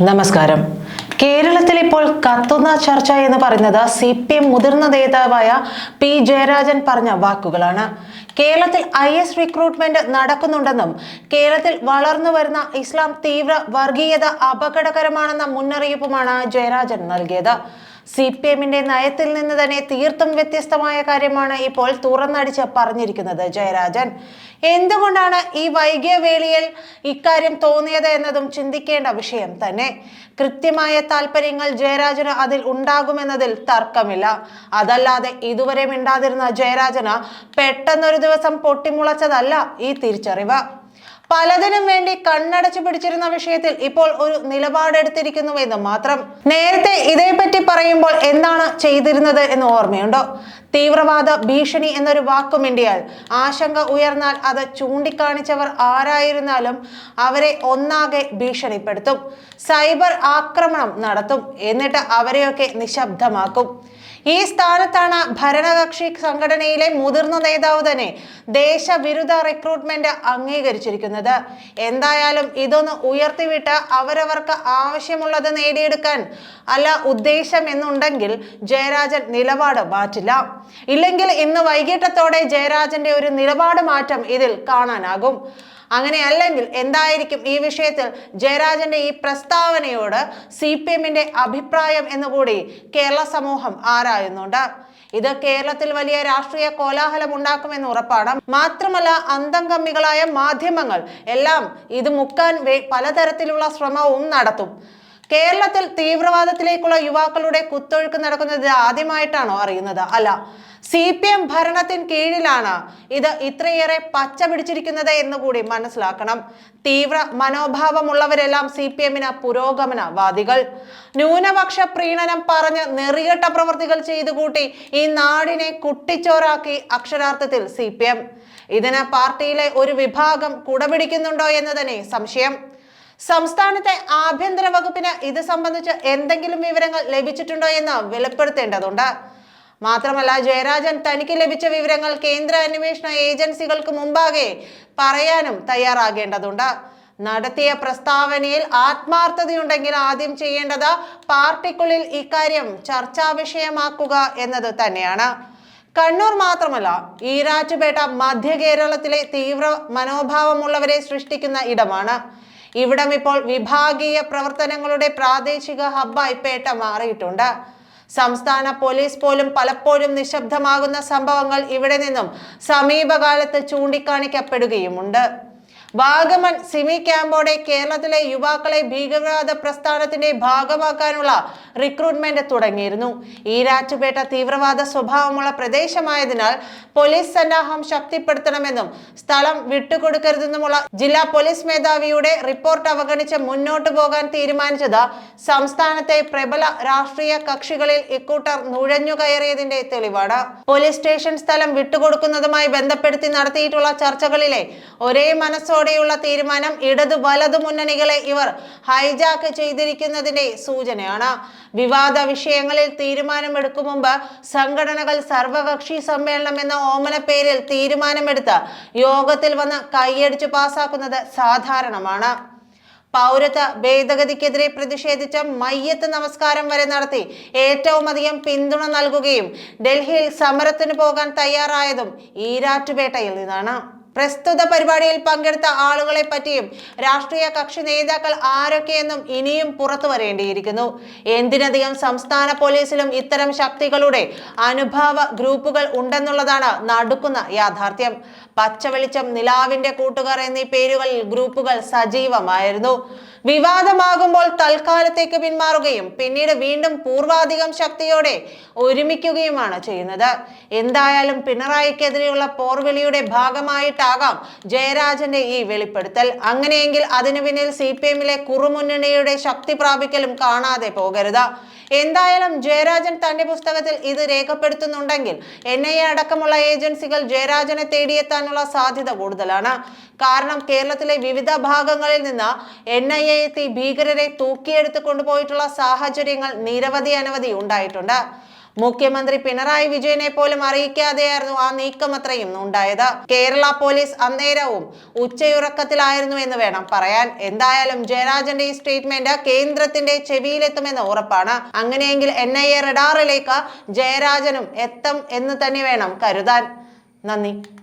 നമസ്കാരം. കേരളത്തിൽ ഇപ്പോൾ കത്തുന്ന ചർച്ച എന്ന് പറയുന്നത് സി പി എം മുതിർന്ന നേതാവായ പി ജയരാജൻ പറഞ്ഞ വാക്കുകളാണ്. കേരളത്തിൽ ഐ എസ് റിക്രൂട്ട്മെന്റ് നടക്കുന്നുണ്ടെന്നും കേരളത്തിൽ വളർന്നു വരുന്ന ഇസ്ലാം തീവ്ര വർഗീയത അപകടകരമാണെന്ന മുന്നറിയിപ്പുമാണ് ജയരാജൻ നൽകിയത്. സി പി എമ്മിന്റെ നയത്തിൽ നിന്ന് തന്നെ തീർത്തും വ്യത്യസ്തമായ കാര്യമാണ് ഇപ്പോൾ തുറന്നടിച്ച് പറഞ്ഞിരിക്കുന്നത് ജയരാജൻ. എന്തുകൊണ്ടാണ് ഈ വൈകിയ വേളയിൽ ഇക്കാര്യം തോന്നിയത് എന്നതും ചിന്തിക്കേണ്ട വിഷയം തന്നെ. കൃത്യമായ താല്പര്യങ്ങൾ ജയരാജന് അതിൽ ഉണ്ടാകുമെന്നതിൽ തർക്കമില്ല. അതല്ലാതെ ഇതുവരെ മിണ്ടാതിരുന്ന ജയരാജന് പെട്ടെന്നൊരു ദിവസം പൊട്ടിമുളച്ചതല്ല ഈ തിരിച്ചറിവ്. പലതിനും വേണ്ടി കണ്ണടച്ചു പിടിച്ചിരുന്ന വിഷയത്തിൽ ഇപ്പോൾ ഒരു നിലപാടെടുത്തിരിക്കുന്നുവെന്ന് മാത്രം നേരത്തെ ഇതേപ്പറ്റി പറയുമ്പോൾ എന്താണ് ചെയ്തിരുന്നത് എന്ന് ഓർമ്മയുണ്ടോ? തീവ്രവാദ ഭീഷണി എന്നൊരു വാക്കുമിണ്ടിയാൽ ആശങ്ക ഉയർന്നാൽ അത് ചൂണ്ടിക്കാണിച്ചവർ ആരായിരുന്നാലും അവരെ ഒന്നാകെ ഭീഷണിപ്പെടുത്തും. സൈബർ ആക്രമണം നടത്തും. എന്നിട്ട് അവരെയൊക്കെ നിശബ്ദമാക്കും. ഈ സ്ഥാനത്താണ് ഭരണകക്ഷി സംഘടനയിലെ മുതിർന്ന നേതാവ് തന്നെ ദേശവിരുദ്ധ റിക്രൂട്ട്മെന്റ് അംഗീകരിച്ചിരിക്കുന്നത്. എന്തായാലും ഇതൊന്ന് ഉയർത്തിവിട്ട് അവരവർക്ക് ആവശ്യമുള്ളത് നേടിയെടുക്കാൻ അല്ല ഉദ്ദേശം എന്നുണ്ടെങ്കിൽ ജയരാജൻ നിലപാട് മാറ്റില്ല. ഇല്ലെങ്കിൽ ഇന്ന് വൈകിട്ടത്തോടെ ജയരാജന്റെ ഒരു നിലപാട് മാറ്റം ഇതിൽ കാണാനാകും. അങ്ങനെ അല്ലെങ്കിൽ എന്തായിരിക്കും ഈ വിഷയത്തിൽ ജയരാജന്റെ ഈ പ്രസ്താവനയോട് സി പി എമ്മിന്റെ അഭിപ്രായം എന്നുകൂടി കേരള സമൂഹം ആരായുന്നുണ്ട്? ഇത് കേരളത്തിൽ വലിയ രാഷ്ട്രീയ കോലാഹലം ഉണ്ടാക്കുമെന്ന് ഉറപ്പാണ്. മാത്രമല്ല അന്തംകമ്മികളായ മാധ്യമങ്ങൾ എല്ലാം ഇത് മുക്കാൻ പലതരത്തിലുള്ള ശ്രമവും നടത്തും. കേരളത്തിൽ തീവ്രവാദത്തിലേക്കുള്ള യുവാക്കളുടെ കുത്തൊഴുക്ക് നടക്കുന്നത് ആദ്യമായിട്ടാണോ അറിയുന്നത്? അല്ല. സി പി എം ഭരണത്തിന് കീഴിലാണ് ഇത് ഇത്രയേറെ പച്ച പിടിച്ചിരിക്കുന്നത് എന്ന് കൂടി മനസ്സിലാക്കണം. തീവ്ര മനോഭാവമുള്ളവരെല്ലാം സി പി എമ്മിന് പുരോഗമനവാദികൾ. ന്യൂനപക്ഷ പ്രീണനം പറഞ്ഞ് നെറികെട്ട പ്രവൃത്തികൾ ചെയ്തു കൂട്ടി ഈ നാടിനെ കുട്ടിച്ചോറാക്കി അക്ഷരാർത്ഥത്തിൽ സി പി എം ഇതിന് പാർട്ടിയിലെ ഒരു വിഭാഗം കുടപിടിക്കുന്നുണ്ടോ എന്ന് തന്നെ സംശയം. സംസ്ഥാനത്തെ ആഭ്യന്തര വകുപ്പിന് ഇത് സംബന്ധിച്ച് എന്തെങ്കിലും വിവരങ്ങൾ ലഭിച്ചിട്ടുണ്ടോ എന്ന് വെളിപ്പെടുത്തേണ്ടതുണ്ട്. മാത്രമല്ല ജയരാജൻ തനിക്ക് ലഭിച്ച വിവരങ്ങൾ കേന്ദ്ര അന്വേഷണ ഏജൻസികൾക്ക് മുമ്പാകെ പറയാനും തയ്യാറാകേണ്ടതുണ്ട്. നടത്തിയ പ്രസ്താവനയിൽ ആത്മാർത്ഥതയുണ്ടെങ്കിൽ ആദ്യം ചെയ്യേണ്ടത് പാർട്ടിക്കുള്ളിൽ ഇക്കാര്യം ചർച്ചാ വിഷയമാക്കുക എന്നത് തന്നെയാണ്. കണ്ണൂർ മാത്രമല്ല ഈരാറ്റുപേട്ട മധ്യ കേരളത്തിലെ തീവ്ര മനോഭാവമുള്ളവരെ സൃഷ്ടിക്കുന്ന ഇടമാണ്. ഇവിടം ഇപ്പോൾ വിഭാഗീയ പ്രവർത്തനങ്ങളുടെ പ്രാദേശിക ഹബ്ബായി പേട്ട മാറിയിട്ടുണ്ട്. സംസ്ഥാന പോലീസ് പോലും പലപ്പോഴും നിശബ്ദമാകുന്ന സംഭവങ്ങൾ ഇവിടെ നിന്നും സമീപകാലത്ത് ചൂണ്ടിക്കാണിക്കപ്പെടുകയുമുണ്ട്. വാഗമൺ സിമി ക്യാമ്പോടെ കേരളത്തിലെ യുവാക്കളെ ഭീകരവാദ പ്രസ്ഥാനത്തിന്റെ ഭാഗമാക്കാനുള്ള റിക്രൂട്ട്മെന്റ് തുടങ്ങിയിരുന്നു. ഈരാറ്റുപേട്ട തീവ്രവാദ സ്വഭാവമുള്ള പ്രദേശമായതിനാൽ പോലീസ് സന്നാഹം ശക്തിപ്പെടുത്തണമെന്നും സ്ഥലം വിട്ടുകൊടുക്കരുതെന്നുമുള്ള ജില്ലാ പോലീസ് മേധാവിയുടെ റിപ്പോർട്ട് അവഗണിച്ച് മുന്നോട്ടു പോകാൻ തീരുമാനിച്ചത് സംസ്ഥാനത്തെ പ്രബല രാഷ്ട്രീയ കക്ഷികളിൽ ഇക്കൂട്ടർ നുഴഞ്ഞു കയറിയതിന്റെ തെളിവാണ്. പോലീസ് സ്റ്റേഷൻ സ്ഥലം വിട്ടുകൊടുക്കുന്നതുമായി ബന്ധപ്പെടുത്തി നടത്തിയിട്ടുള്ള ചർച്ചകളിലെ ഒരേ മനസ്സോടെയുള്ള തീരുമാനം ഇടതു വലതു മുന്നണികളെ ഇവർ ഹൈജാക്ക് ചെയ്തിരിക്കുന്നതിന്റെ സൂചനയാണ്. വിവാദ വിഷയങ്ങളിൽ തീരുമാനമെടുക്കും മുമ്പ് സംഘടനകൾ സർവകക്ഷി സമ്മേളനം എന്ന ഓമന പേരിൽ തീരുമാനമെടുത്ത് യോഗത്തിൽ വന്ന് കൈയടിച്ചു പാസാക്കുന്നത് സാധാരണമാണ്. പൗരത്വ ഭേദഗതിക്കെതിരെ പ്രതിഷേധിച്ച മയ്യത്ത് നമസ്കാരം വരെ നടത്തി ഏറ്റവും അധികം പിന്തുണ നൽകുകയും ഡൽഹിയിൽ സമരത്തിന് പോകാൻ തയ്യാറായതും ഈരാറ്റുപേട്ടയിൽ നിന്നാണ്. പ്രസ്തുത പരിപാടിയിൽ പങ്കെടുത്ത ആളുകളെ പറ്റിയും രാഷ്ട്രീയ കക്ഷി നേതാക്കൾ ആരൊക്കെയെന്നും ഇനിയും പുറത്തു വരേണ്ടിയിരിക്കുന്നു. എന്തിനധികം സംസ്ഥാന പോലീസിലും ഇത്തരം ശക്തികളുടെ അനുഭാവ ഗ്രൂപ്പുകൾ ഉണ്ടെന്നുള്ളതാണ് നടുക്കുന്ന യാഥാർത്ഥ്യം. പച്ചവെളിച്ചം നിലാവിന്റെ കൂട്ടുകാർ എന്നീ പേരുകളിൽ ഗ്രൂപ്പുകൾ സജീവമായിരുന്നു. വിവാദമാകുമ്പോൾ തൽക്കാലത്തേക്ക് പിന്മാറുകയും പിന്നീട് വീണ്ടും പൂർവാധികം ശക്തിയോടെ ഒരുമിക്കുകയുമാണ് ചെയ്യുന്നത്. എന്തായാലും പിണറായിക്കെതിരെയുള്ള പോർവിളിയുടെ ഭാഗമായിട്ടാകാം ജയരാജന്റെ ഈ വെളിപ്പെടുത്തൽ. അങ്ങനെയെങ്കിൽ അതിനു പിന്നിൽ സി പി എമ്മിലെ കുറുമുന്നണിയുടെ ശക്തി പ്രാപിക്കലും കാണാതെ പോകരുത്. എന്തായാലും ജയരാജൻ തന്റെ പുസ്തകത്തിൽ ഇത് രേഖപ്പെടുത്തുന്നുണ്ടെങ്കിൽ എൻ ഐ എ അടക്കമുള്ള ഏജൻസികൾ ജയരാജനെ തേടിയെത്താനുള്ള സാധ്യത കൂടുതലാണ്. കാരണം കേരളത്തിലെ വിവിധ ഭാഗങ്ങളിൽ നിന്ന് എൻ ഐ എത്തി ഭീകരരെ തൂക്കിയെടുത്ത് കൊണ്ടുപോയിട്ടുള്ള സാഹചര്യങ്ങൾ നിരവധി അനവധി ഉണ്ടായിട്ടുണ്ട്. മുഖ്യമന്ത്രി പിണറായി വിജയനെ പോലും അറിയിക്കാതെയായിരുന്നു ആ നീക്കമത്രയും ഉണ്ടായത്. കേരള പോലീസ് അന്നേരവും ഉച്ചയുറക്കത്തിലായിരുന്നു എന്ന് വേണം പറയാൻ. എന്തായാലും ജയരാജന്റെ ഈ സ്റ്റേറ്റ്മെന്റ് കേന്ദ്രത്തിന്റെ ചെവിയിലെത്തുമെന്ന് ഉറപ്പാണ്. അങ്ങനെയെങ്കിൽ എൻ ഐ എ റഡാറിലേക്ക് ജയരാജനും എത്തും എന്ന് തന്നെ വേണം കരുതാൻ. നന്ദി.